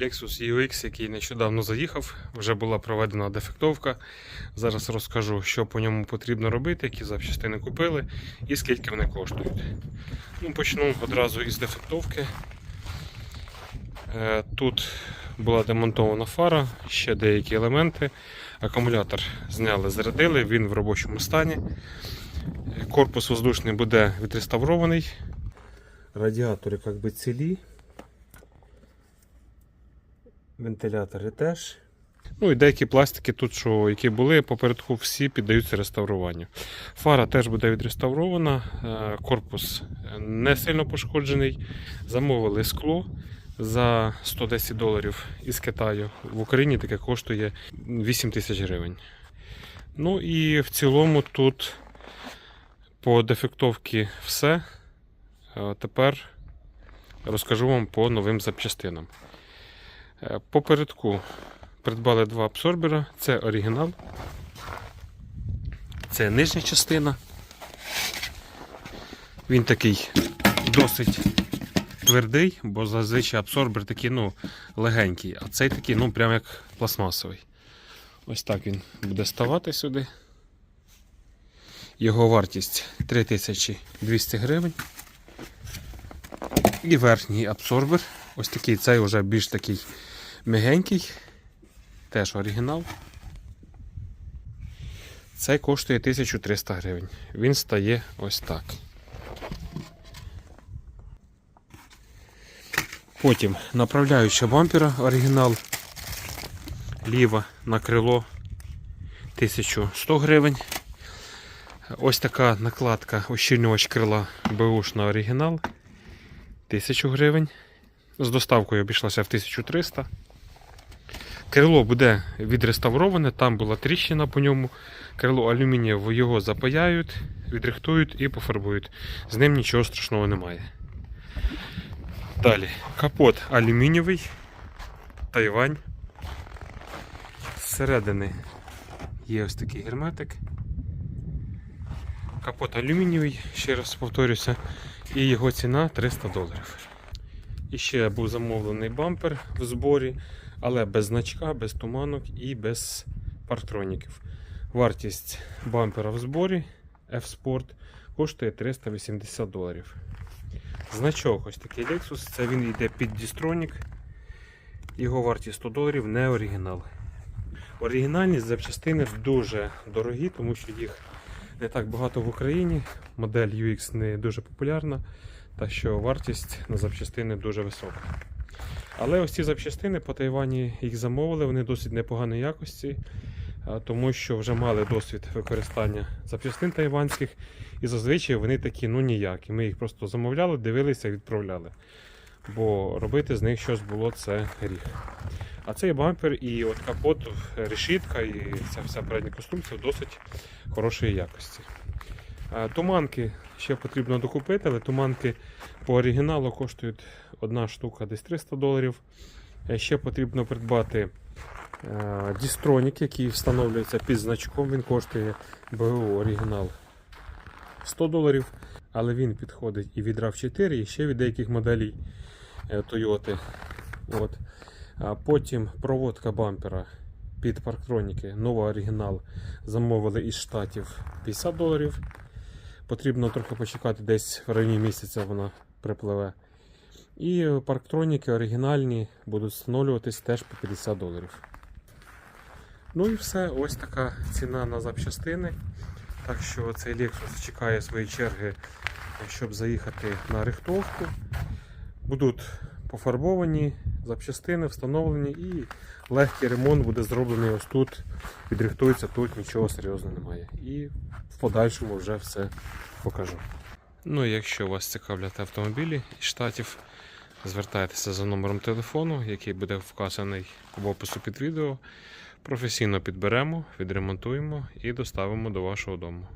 Lexus UX, який нещодавно заїхав, вже була проведена дефектовка. Зараз розкажу, що по ньому потрібно робити, які запчастини купили і скільки вони коштують. Ну, почну одразу із дефектовки. Е, Тут була демонтована фара, ще деякі елементи. Акумулятор зняли, зарядили, він в робочому стані. Корпус воздушний буде відреставрований. Радіатори як би цілі. Вентилятори теж. Ну і деякі пластики тут, що, які були попередку, всі піддаються реставруванню. Фара теж буде відреставрована, е, корпус не сильно пошкоджений. Замовили скло за 110 доларів із Китаю. В Україні таке коштує 8 тисяч гривень. Ну і в цілому тут по дефектовці все. Е, Тепер розкажу вам по новим запчастинам. Е, Попередку придбали два абсорбера. Це оригінал. Це нижня частина. Він такий досить твердий, бо зазвичай абсорбер такий ну, легенький, а цей такий, ну, прям як пластмасовий. Ось так він буде ставати сюди. Його вартість 3200 гривень. І верхній абсорбер. Ось такий, цей вже більш такий м'ягенький. Теж оригінал. Цей коштує 1300 гривень. Він стає ось так. Потім направляюча бампера оригінал. Ліва на крило 1100 гривень. Ось така накладка ощільнювач крила БУш на оригінал 1000 гривень. З доставкою обійшлася в 1300. Крило буде відреставроване, там була тріщина по ньому. Крило алюмінієве його запаяють, відрихтують і пофарбують. З ним нічого страшного немає. Далі, капот алюмінієвий, Тайвань. Зсередини є ось такий герметик. Капот алюмінієвий, ще раз повторюся, і його ціна 300 доларів. І ще був замовлений бампер в зборі, але без значка, без туманок і без парктроніків. Вартість бампера в зборі F-Sport коштує 380 доларів. Значок ось такий Lexus, це він йде під Distronic. Його вартість 100 доларів, не оригінал. Оригінальні запчастини дуже дорогі, тому що їх не так багато в Україні. Модель UX не дуже популярна, та що вартість на запчастини дуже висока. Але ось ці запчастини по Тайвані їх замовили, вони досить непоганої якості, тому що вже мали досвід використання запчастин тайванських, і зазвичай вони такі ну ніякі. Ми їх просто замовляли, дивилися і відправляли. Бо робити з них щось було це гріх. А цей бампер і от капот, решітка і ця вся передня конструкція досить хорошої якості. Е, Туманки ще потрібно докупити, але туманки по оригіналу коштують одна штука десь 300 доларів. Е, Ще потрібно придбати е, дістронік, який встановлюється під значком. Він коштує БУ оригінал 100 доларів, але він підходить і від RAV4, і ще від деяких моделей Toyota. От. А потім проводка бампера під парктроніки, нова оригінал. Замовили із штатів 50 доларів. Потрібно трохи почекати, десь в районі місяця вона припливе. І парктроніки оригінальні будуть встановлюватись теж по 50 доларів. Ну і все, ось така ціна на запчастини. Так що цей Lexus чекає своєї черги, щоб заїхати на рихтовку. Будуть пофарбовані запчастини, встановлені і легкий ремонт буде зроблений ось тут. Відрихтується, тут нічого серйозного немає. І в подальшому вже все покажу. Ну і якщо вас цікавлять автомобілі із штатів, звертайтеся за номером телефону, який буде вказаний в опису під відео. Професійно підберемо, відремонтуємо і доставимо до вашого дому.